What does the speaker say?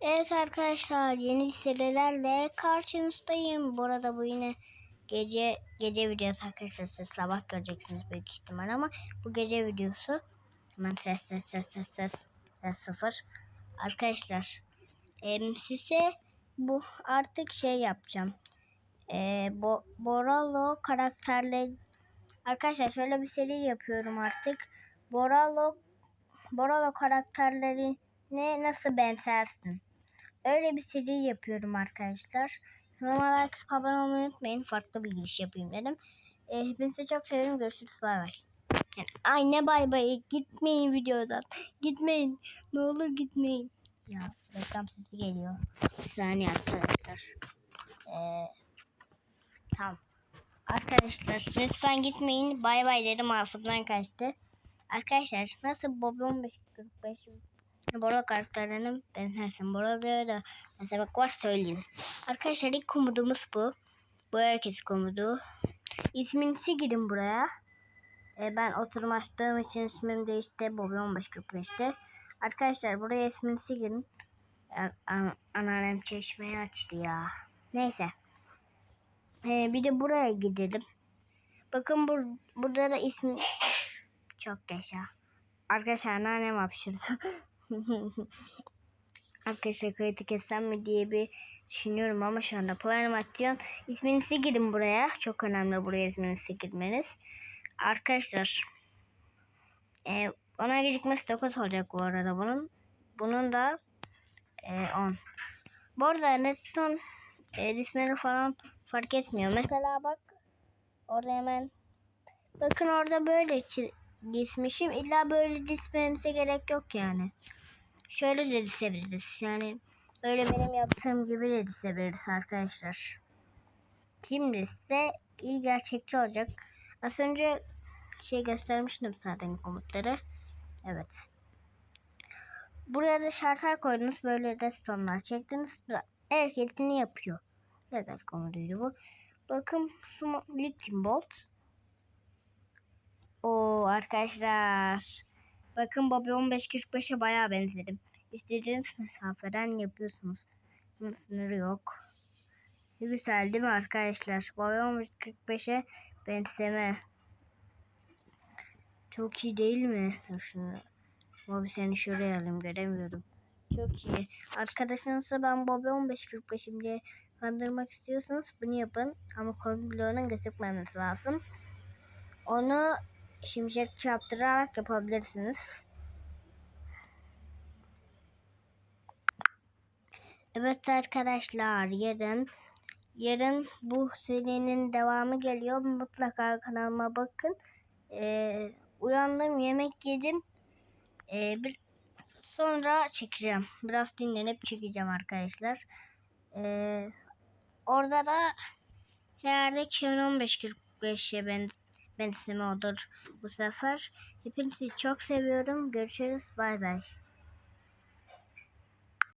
Evet arkadaşlar yeni serilerle karşınızdayım. Bu arada bu yine gece gece videosu arkadaşlar siz sabah göreceksiniz büyük ihtimal ama bu gece videosu. Hemen ses ses ses ses ses ses sıfır. Arkadaşlar em, size bu artık şey yapacağım. E, bo, Boralo karakterleri Arkadaşlar şöyle bir seri yapıyorum artık. Boralo Boralo karakterlerine nasıl benzersin? Öyle bir seri yapıyorum arkadaşlar. Kanalıma like abone olmayı unutmayın. Farklı bir giriş yapayım dedim. E, hepinizi çok seviyorum. Görüşürüz. Bay bay. Yani, ay bay bay. Gitmeyin videodan. Gitmeyin. Ne olur gitmeyin. Ya reklam sesi geliyor. Bir saniye arkadaşlar. Ee, tamam. Arkadaşlar lütfen gitmeyin. Bay bay dedim ağzımdan kaçtı. Arkadaşlar nasıl Bobby 1545 Bora karakterlerinin benzersin. Bora diyor da mesela bak var söyleyeyim. Arkadaşlar ilk komudumuz bu. Bu herkes komudu. İsminizi girin buraya. E, ben oturum açtığım için ismim değişti. Bobby 1545'te. Arkadaşlar buraya isminizi girin. An an anneannem çeşmeyi açtı ya. Neyse. E, bir de buraya gidelim. Bakın bur burada da ismi çok yaşa. Arkadaşlar anneannem hapşırdı. Arkadaşlar kayıtı kessem mi diye bir düşünüyorum ama şu anda plan animasyon. İsminizi girin buraya. Çok önemli buraya isminizi girmeniz. Arkadaşlar e, ona gecikmesi 9 olacak bu arada bunun. Bunun da e, 10. Bu arada Redstone e, ismini falan fark etmiyor. Mesela bak orada hemen bakın orada böyle dismişim. İlla böyle dismemize gerek yok yani. Şöyle de disebiliriz. Yani öyle benim yaptığım gibi de disebiliriz arkadaşlar. Kim disse iyi gerçekçi olacak. Az önce şey göstermiştim zaten komutları. Evet. Buraya da şartlar koydunuz. Böyle restonlar çektiniz. Herkesini yapıyor. Evet komutuydu bu. Bakın Lithium Bolt. O arkadaşlar. Bakın Bobby 1545'e bayağı benzedim. İstediğiniz mesafeden yapıyorsunuz. Bunun sınırı yok. Güzel değil mi arkadaşlar? Bobby 1545'e benzeme. Çok iyi değil mi? Şunu. Bobby seni şuraya alayım göremiyorum. Çok iyi. Arkadaşınızla ben Bobby 1545'im diye kandırmak istiyorsanız bunu yapın. Ama konu gözükmemesi lazım. Onu şimşek çarptırarak yapabilirsiniz. Evet arkadaşlar yarın yarın bu serinin devamı geliyor. Mutlaka kanalıma bakın. Ee, uyandım yemek yedim. Ee, bir sonra çekeceğim. Biraz dinlenip çekeceğim arkadaşlar. Ee, orada da herhalde Kevin 1545'e ben ben ismi odur bu sefer. Hepinizi çok seviyorum. Görüşürüz. Bay bay.